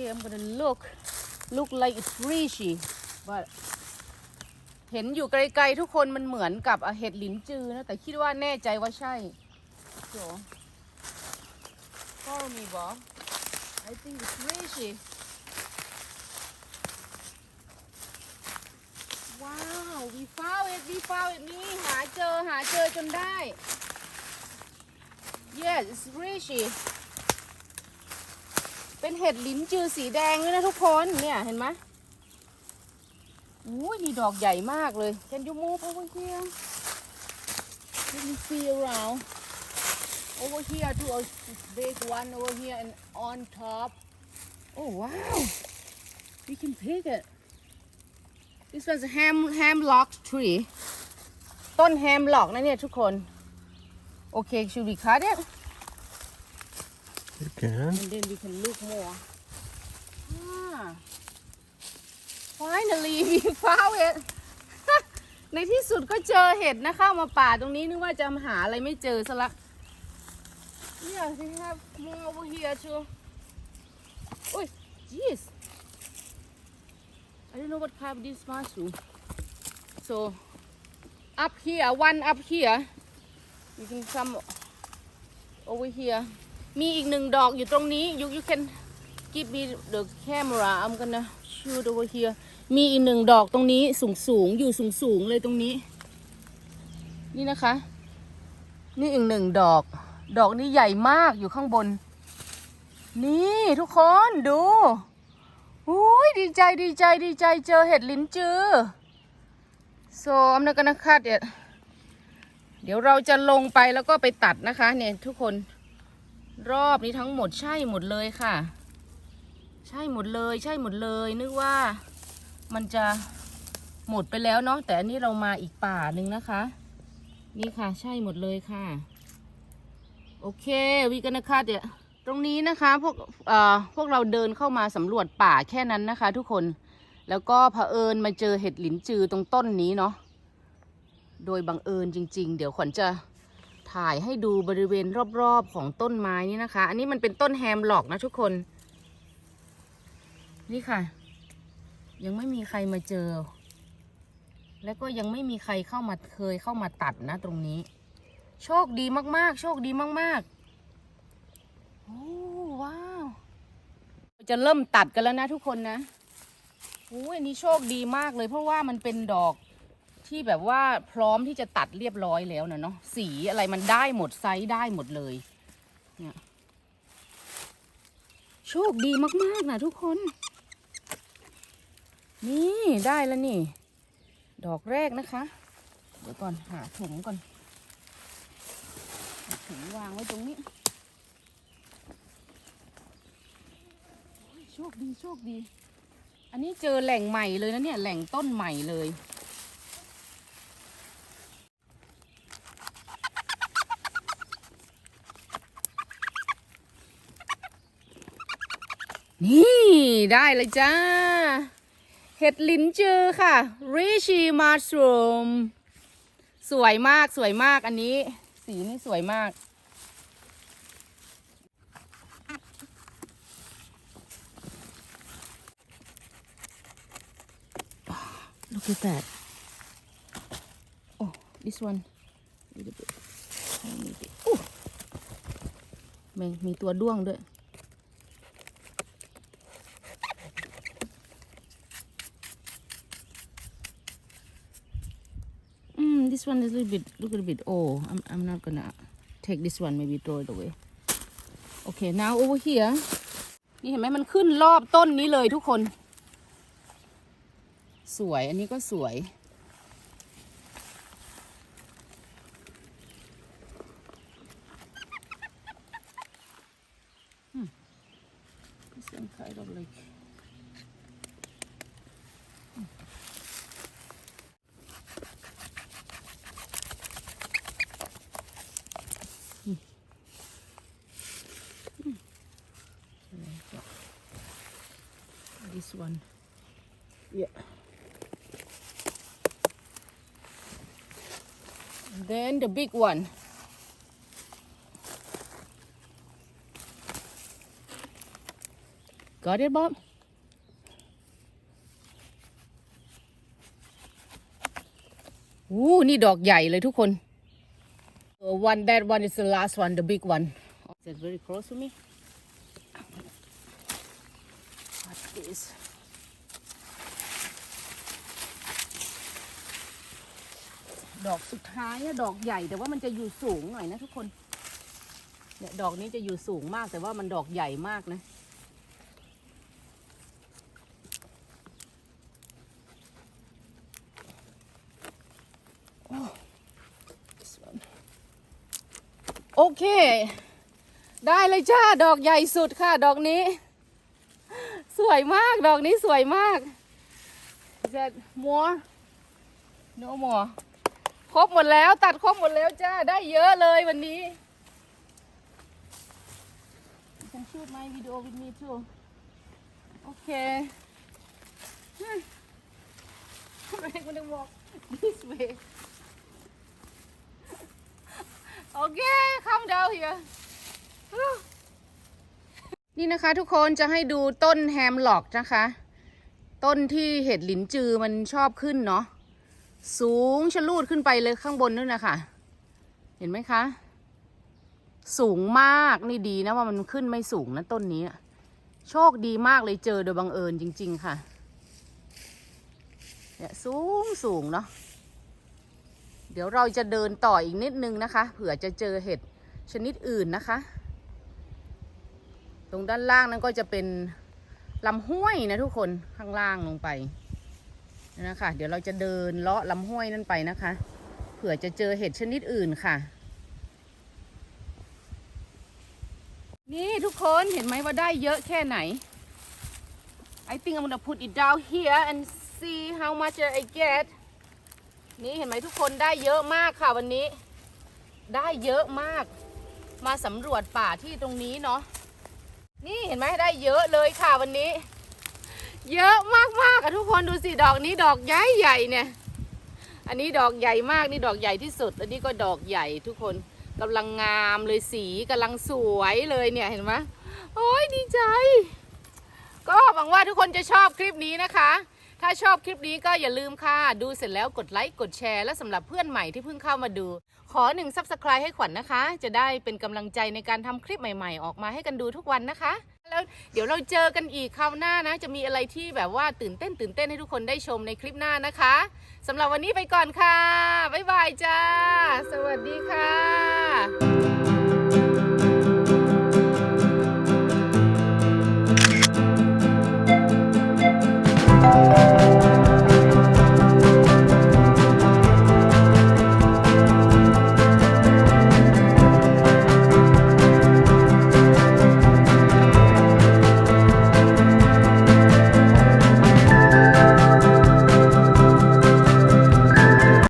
Okay, I'm gonna look. Look like it's fishy, but เห็นอยู่ไกลๆทุกคนมันเหมือนกับเห็ดหลินจือนะ แต่คิดว่าแน่ใจว่าใช่โจ Follow me, Bob. I think it's fishy. Wow, we found it, we found it นี่หาเจอหาเจอจนได้ Yes, it's fishy. เป็นเห็ดลิ้นจือสีแดงด้วยนะทุกคนเนี่ยเห็นไหมอุ้ยมีดอกใหญ่มากเลยเห็นยูโมูพ่วเวอร์เฮียมีเซียวเรา over here to a big one over here and on top. Oh wow, we can pick it. This was a ham hamlock tree. ต้นแฮมล็อกนะเนี่ยทุกคน Okay, should we cut it? You can. and then we can look more. Ah, finally we found it ในที่สุดก็เจอเห็ดนะเข้ามาป่าตรงนี้นึกว่าจะหาอะไรไม่เจอซะละ Yeah, they have more over here too. Oh, jeez. I don't know what kind of this mushroom. So, up here, one up here. You can come over here. มีอีกหนึ่งดอกอยู่ตรงนี้ you you can give me the camera I'm gonna shoot over here มีอีกหนึ่งดอกตรงนี้สูงสูงอยู่สูงสูงเลยตรงนี้ นี่นะคะ นี่อีกหนึ่งดอก ดอกนี้ใหญ่มากอยู่ข้างบน นี่ทุกคนดูอุ้ยดีใจดีใจดีใจเจอเห็ดลิ้นจือ so I'm not gonna cut it เดี๋ยวเราจะลงไปแล้วก็ไปตัดนะคะเนี่ยทุกคน รอบนี้ทั้งหมดใช่หมดเลยค่ะ ใช่หมดเลย ใช่หมดเลย นึกว่ามันจะหมดไปแล้วเนาะแต่อันนี้เรามาอีกป่าหนึ่งนะคะ นี่ค่ะ ใช่หมดเลยค่ะ โอเควีกันนะคะเดี๋ยวตรงนี้นะคะพวกเอ่อพวกเราเดินเข้ามาสำรวจป่าแค่นั้นนะคะ ทุกคนแล้วก็เผอิญมาเจอเห็ดหลินจือตรงต้นนี้เนาะโดยบังเอิญจริง ๆ เดี๋ยวขวัญจะ ถ่ายให้ดูบริเวณรอบๆของต้นไม้นี่นะคะ อันนี้มันเป็นต้นแฮมหลอกนะทุกคน นี่ค่ะ ยังไม่มีใครมาเจอ แล้วก็ยังไม่มีใครเข้ามาเคยเข้ามาตัดนะตรงนี้ โชคดีมากๆ โชคดีมากๆโอ้ว้าวจะเริ่มตัดกันแล้วนะทุกคนนะโอ้ยอันนี้โชคดีมากเลยเพราะว่ามันเป็นดอก ที่แบบว่าพร้อมที่จะตัดเรียบร้อยแล้วนะเนาะสีอะไรมันได้หมดไซส์ได้หมดเลยเนี่ยโชคดีมากๆนะทุกคน นี่ได้แล้วนี่ ดอกแรกนะคะ เดี๋ยวก่อนหาถุงก่อนถุงวางไว้ตรงนี้โชคดีโชคดี อันนี้เจอแหล่งใหม่เลยนะเนี่ยแหล่งต้นใหม่เลย นี่ได้เลยจ้า เห็ดลิ้นจือค่ะ Richie Mushroom สวยมากสวยมากอันนี้ สีนี่สวยมาก Look at that. Oh, this one. Little bit. Tiny bit. Oh. แม่งมีตัวด้วงด้วย this one is a little bit, look a little bit old. I'm, I'm not gonna take this one, maybe throw it away. Okay, now over here. นี่เห็นไหมมันขึ้นรอบต้นนี้เลยทุกคน สวยอันนี้ก็สวย Hmm. This one kind of like this one. Yeah. Then the big one. Got it, Bob? Ooh, นี่ดอกใหญ่เลยทุกคน Uh, one that one is the last one the big one that's very close to me What this ดอกสุดท้ายนะดอกใหญ่แต่ว่ามันจะอยู่สูงหน่อยนะทุกคนเนี่ยดอกนี้จะอยู่สูงมากแต่ว่ามันดอกใหญ่มากนะโอเค ได้เลยจ้า ดอกใหญ่สุดค่ะ ดอกนี้ วยมาก ดอกนี้สวยมาก Is that more no more ครบหมดแล้วตัดครบหมดแล้วจ้า ได้เยอะเลยวันนี้ You can shoot my video with me too โอเค I'm gonna walk this way โอเค come down here นี่นะคะทุกคนจะให้ดูต้นแฮมหลอกนะคะ ต้นที่เห็ดหลินจือมันชอบขึ้นเนาะสูงชะลูดขึ้นไปเลยข้างบนนู่นนะคะเห็นไหมคะ สูงมากนี่ดีนะว่ามันขึ้นไม่สูงนะต้นนี้ โชคดีมากเลยเจอโดยบังเอิญจริง ๆ ค่ะเนี่ยสูงสูงเนาะเดี๋ยวเราจะเดินต่ออีกนิดนึงนะคะ เผื่อจะเจอเห็ดชนิดอื่นนะคะ ตรงด้านล่างนั้นก็จะเป็นลำห้วยนะทุกคนข้างล่างลงไปนะคะเดี๋ยวเราจะเดินเลาะลำห้วยนั่นไปนะคะเผื่อจะเจอเห็ดชนิดอื่นค่ะ นี่ทุกคนเห็นไหมว่าได้เยอะแค่ไหน I think I'm gonna put it down here and see how much I get นี่เห็นไหมทุกคนได้เยอะมากค่ะวันนี้ ได้เยอะมาก มาสำรวจป่าที่ตรงนี้เนาะ นี่เห็นไหมได้เยอะเลยค่ะวันนี้ เยอะมากมากค่ะทุกคนดูสิดอกนี้ดอกใหญ่ใหญ่เนี่ย อันนี้ดอกใหญ่มากนี่ดอกใหญ่ที่สุด อันนี้ก็ดอกใหญ่ทุกคนกำลังงามเลยสีกำลังสวยเลยเนี่ยเห็นไหมโอ้ยดีใจ ก็หวังว่าทุกคนจะชอบคลิปนี้นะคะ ถ้าชอบคลิปนี้ก็อย่าลืมค่ะ ดูเสร็จแล้วกดไลค์กดแชร์ และสำหรับเพื่อนใหม่ที่เพิ่งเข้ามาดู ขอหนึ่งซับสไคร b e ให้ขวัญนะคะ จะได้เป็นกำลังใจในการทำคลิปใหม่ๆ ออกมาให้กันดูทุกวันนะคะ แล้วเดี๋ยวเราเจอกันอีกคราวหน้านะ จะมีอะไรที่แบบว่าตื่นเต้นตื่นเต้นให้ทุกคนได้ชมในคลิปหน้านะคะสำหรับวันนี้ไปก่อนค่ะบ๊ายบายจ้า สวัสดีค่ะ